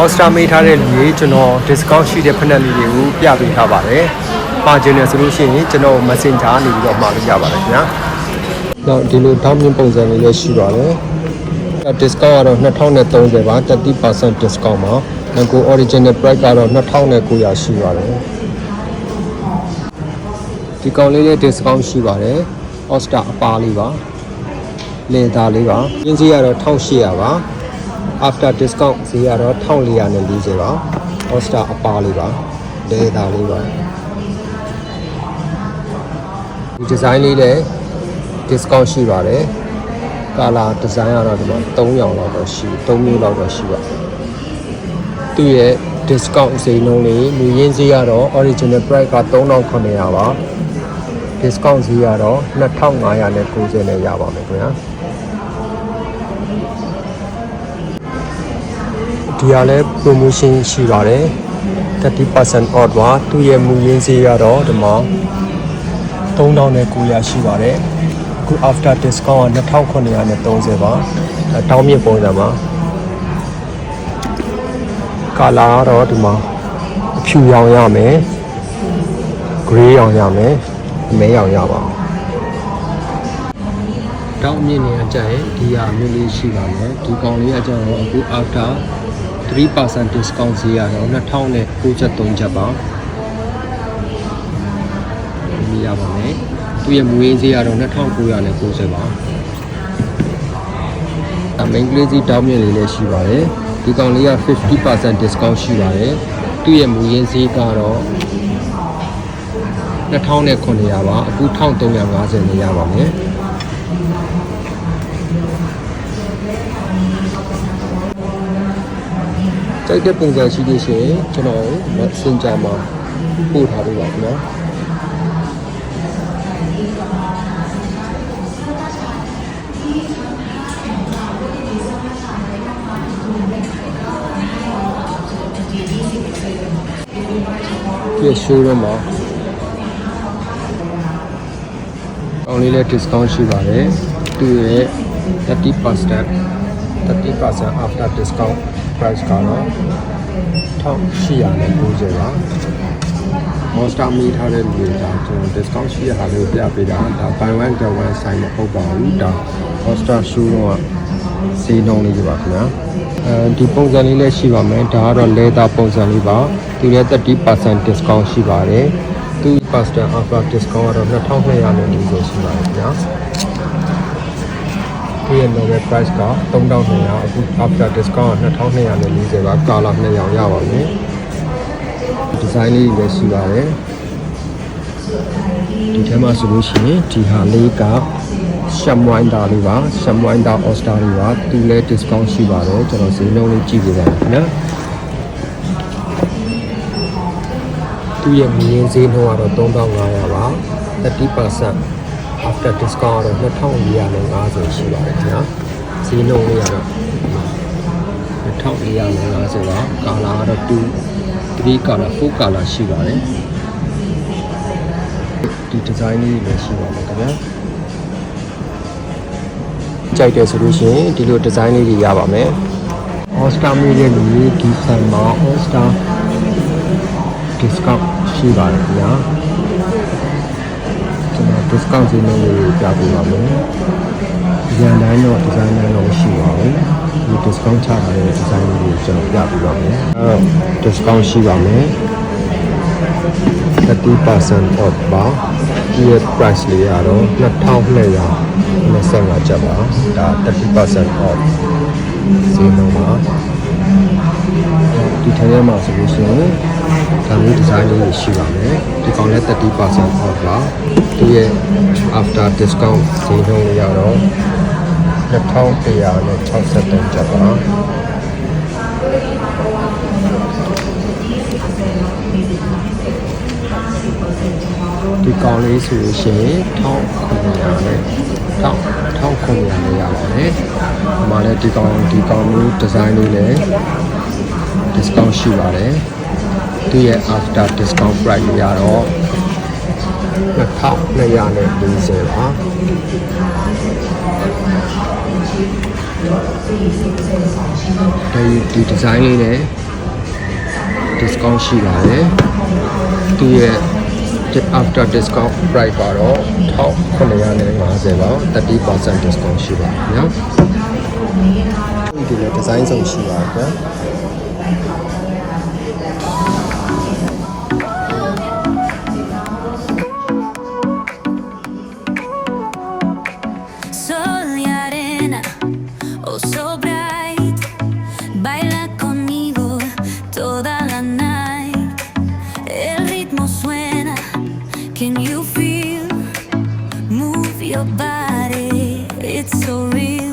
All-Star မေးထားတဲ့လူကြီးကျွန်တော် discount ရှိတဲ့ဖက်နက်လေးတွေကိုပြပေးထားပါတယ်။ပါကျင်တယ်ဆိုလို့ရှိရင်ကျွန်တော် Messenger နေပြီးတော့မှာလို့ရပါတယ်ခင်ဗျာ။နောက်ဒီလိုတောင်းမြင့်ပုံစံလေးလည်းရှိပါတယ်။ discount ကတော့2030ပါ30% discount ပါ။ငကို original price ကတော့2900ရှိပါတယ်။ဒီကောင်လေးလည်း discount ရှိပါတယ်။ All-Star အပါလေးပါ။လေသားလေးပါ။ရင်းစည်းကတော့1800ပါ။ after discount ဈေးကတော့1440ပါ All-Star အပါလေးပါလေသားလေးပါဒီဒီဇိုင်းလေးလည်း discount ရှိပါတယ် color design ကတော့ဒီမှာ3ရောင်လောက်တော့ရှိ3မျိုးလောက်တော့ရှိပါသူ့ရဲ့ discount ဈေးနှုန်းလေးလူရင်းဈေးကတော့ original price က3900ပါ discount ဈေးကတော့2590နဲ့ရပါမယ်ခင်ဗျာ ဒီဟာလည်း promotion ရှိပါတယ်30% off ပါသူ့ရဲ့မူရင်းဈေးကတော့ဒီမှာ3900ရှိပါတယ်အခု after discount က2930ပါအဲတောင်းမြင့်ပုံစံပါကာလာကတော့ဒီမှာအဖြူရောင်ရမယ် gray ရောင်ရမယ်အမဲရောင်ရပါတောင်းမြင့်နေအကြရင်ဒီဟာမျိုးလေးရှိပါမယ်ဒီကောင်လေးအကြတော့အခု after 3% discount ဈေးရတော့2093ကျပ်ပါဒီရပါမယ်သူ့ရဲ့မူရင်းဈေးကတော့2990ပါအမင်္ဂလိပ်စီတောင်းမြင့်လေးလည်းရှိပါတယ်ဒီကောင်လေးက50% discount ရှိပါတယ်သူ့ရဲ့မူရင်းဈေးကတော့2900ပါအခု1350နဲ့ရပါမယ် ကြိုက်တဲ့ပုံစံရှိသေးရှင်ကျွန်တော် Messenger မှာပို့ထားပေးပါခင်ဗျာပြည့်ရှိုးတော့မှာအောင်လေးလည်း discount ရှိပါတယ်သူ့ရဲ့30% 30% after discount price ကတော့1890ပါ Monster မီထားတဲ့လူတွေဒါကျွန်တော် discount ရှိရတာလေးကိုပြပေးတာဒါ buy one get one ဆိုင်မဟုတ်ပါဘူးဒါ Monster show တော့ဈေးနှုန်းလေးပါခင်ဗျာအဲဒီပုံစံလေးလည်းရှိပါမယ်ဒါကတော့ leather ပုံစံလေးပါသူလည်း30% discount ရှိပါတယ်သူ pastor offer discount ကတော့2240ရှိပါတယ်ခင်ဗျာ ဒီရဲ့ normal price က3200အခု after discount က2240ပါကာလာ2ရောင်ရပါမယ်ဒီဇိုင်းလေးတွေလည်းရှိပါတယ်ဒီထဲမှာဆိုလို့ရှိရင်ဒီဟာလေးကရှမ်ဝိုင်းတာလေးပါရှမ်ဝိုင်းတာ all star လေးပါသူလည်း discount ရှိပါတယ်ကျွန်တော်ဈေးနှုန်းလေးကြည့်ပေးပါမယ်ခင်ဗျာသူ့ရဲ့မင်းဈေးနှုန်းကတော့3500ပါ30% after discount ကတော့2450ရှိပါတယ်ခင်ဗျာဈေးနှုန်းလေးကတော့2450ပါကာလာကတော့2 3ကာလာ4ကာလာရှိပါတယ်ဒီဒီဇိုင်းလေးလည်းရှိပါမယ်ခင်ဗျာကြိုက်တယ်ဆိုလို့ရှိရင်ဒီလိုဒီဇိုင်းလေးတွေရပါမယ် All Star မြေရဲ့လူကြီးဒီဆိုင်မှာ All Star discount ရှိပါတယ်ခင်ဗျာကျွန်တော် discount ဈေးနှုန်းလေးပြပေးပါမယ်။ဒီဇိုင်းတိုင်းတော့ဒီဇိုင်းတိုင်းတော့မရှိပါဘူး။ဒီ discount ချထားတဲ့ဒီဇိုင်းလေးကိုကျွန်တော်ပြပေးပါမယ်။အဲ discount ရှိပါမယ်30% off ပါဒီရဲ့ price လေးကတော့2225ကျပ်ပါဒါ30% off ဈေးနှုန်းပါ ဒီထဲထဲမှာဆိုလို့ရှိရင်ဒါမျိုးဒီဇိုင်းလေးတွေရှိပါမယ်ဒီကောင်လည်း30% off ပါဒီရဲ့ after discount ဈေးနှုန်းလေးကတော့2163ကျပ်ပါဒီကောင်လေးဆိုလို့ရှိရင်1900နဲ့1900နဲ့ရပါတယ်။ဒီမှာလည်းဒီကောင်ဒီကောင်မျိုးဒီဇိုင်းလေးလည်း discount ရှိပါတယ်။သူရဲ့ after discount price ရတော့2240ပါဒီဒီဒီဇိုင်းလေးနဲ့ discount ရှိပါတယ်သူရဲ့ after discount price ကတော့1950ပါ30% discount ရှိပါခင်ဗျာဒီလည်း design ဆုံးရှိပါခင် your body, it's so real.